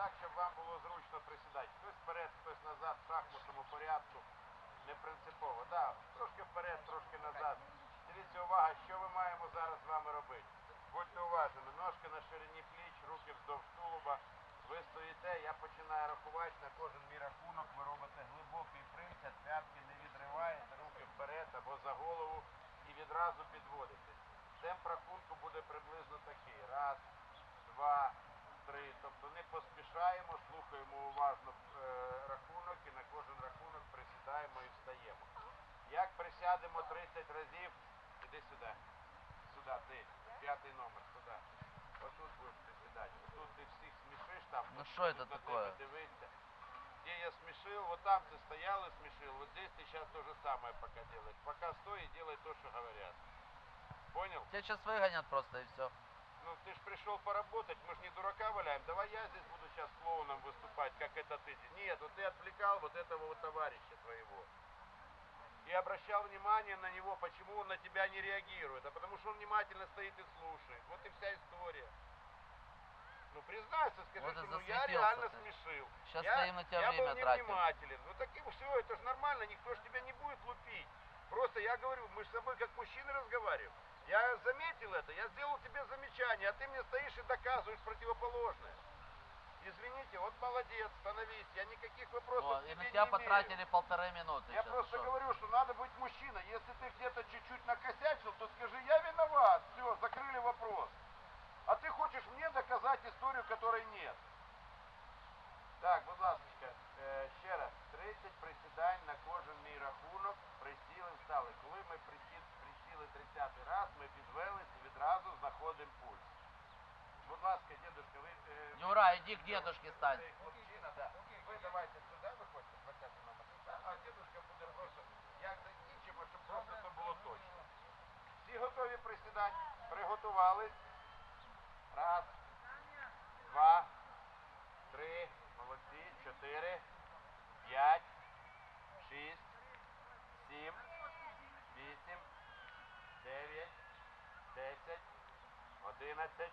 так, щоб вам було зручно присідати. Хтось вперед, хтось назад, в шахматному порядку. Не принципово. Да, трошки вперед, трошки назад. Дивіться, увага, що ми маємо зараз з вами робити. Будьте уважними, ножки на ширині пліч, руки вздовж тулуба. Ви стоїте, я починаю рахувати на кожен мій рахунок. Ви робите глибокий присяд, п'ятки не відриваєте, руки вперед або за голову і відразу підводите. Темп рахунку буде приблизно такий. Раз, два, три. Тобто не поспішаємо, слухаємо уважно е, рахунок і на кожен рахунок присідаємо і встаємо. Як присядемо 30 разів, іди сюди. Сюди, ти, п'ятий номер, сюди. Отут будеш присідати. Отут ти всіх смішиш там. Ну тут що будуть це на такое? тебе дивитися. Где я смешил, вот там ты стоял и смешил, вот здесь ты сейчас то же самое пока делаешь. Пока стой и делай то, что говорят. Понял? Тебя сейчас выгонят просто и все. Ну ты ж пришел поработать, мы же не дурака валяем. Давай я здесь буду сейчас клоуном выступать, как это ты. Нет, вот ты отвлекал вот этого вот товарища твоего. И обращал внимание на него, почему он на тебя не реагирует. А потому что он внимательно стоит и слушает. Вот и вся история. Ну признайся, скажи, Вот что ну я реально ты. смешил. Сейчас я, стоим на тебя я время был тратим. невнимателен. Ну так и все, это же нормально, никто же тебя не будет лупить. Просто я говорю, мы с тобой как мужчины разговариваем. Я заметил это, я сделал тебе замечание, а ты мне стоишь и доказываешь противоположное. Извините, вот молодец, становись, я никаких вопросов Вот, к и тебе на не тебя имею. потратили полторы минуты. Я просто что? говорю, что надо быть мужчиной. Если ты где-то чуть-чуть накосячил, то скажи, я виноват. Будь ласка, дідушка, ви... е, Юра, иди к дедушке стань. хлопчина, да. Ви давайте сюди виходьте, 20 номер сюди, а дідушка буде просто, як закінчимо, щоб просто це було точно. Всі готові присідати? Приготувались. Раз, два, три, молодці, чотири, п'ять, шість, сім, вісім, дев'ять, десять, одинадцять,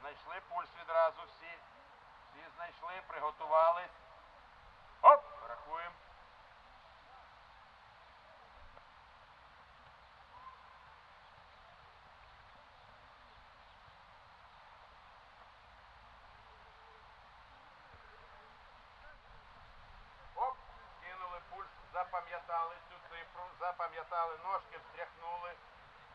Знайшли пульс відразу всі. Всі знайшли, приготувались. Оп! Рахуємо. Оп! Кинули пульс, запам'ятали цю цифру, запам'ятали, ножки встряхнули.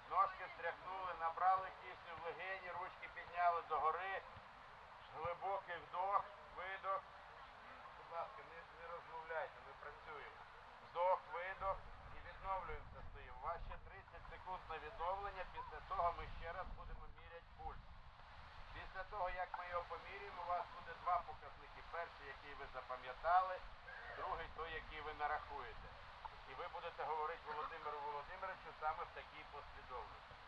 Ножки встряхнули, набрали кисню в легені, ручки підняли догори. Глибокий вдох, видох. Будь ласка, не, не розмовляйте, ми працюємо. Вдох, видох і відновлюємося стоїмо. У вас ще 30 секунд на відновлення. Після того ми ще раз будемо міряти пульс. Після того, як ми його поміряємо, у вас буде два показники. Перший, який ви запам'ятали, другий той, який ви нарахуєте. Ви будете говорити Володимиру Володимировичу саме в такій послідовності.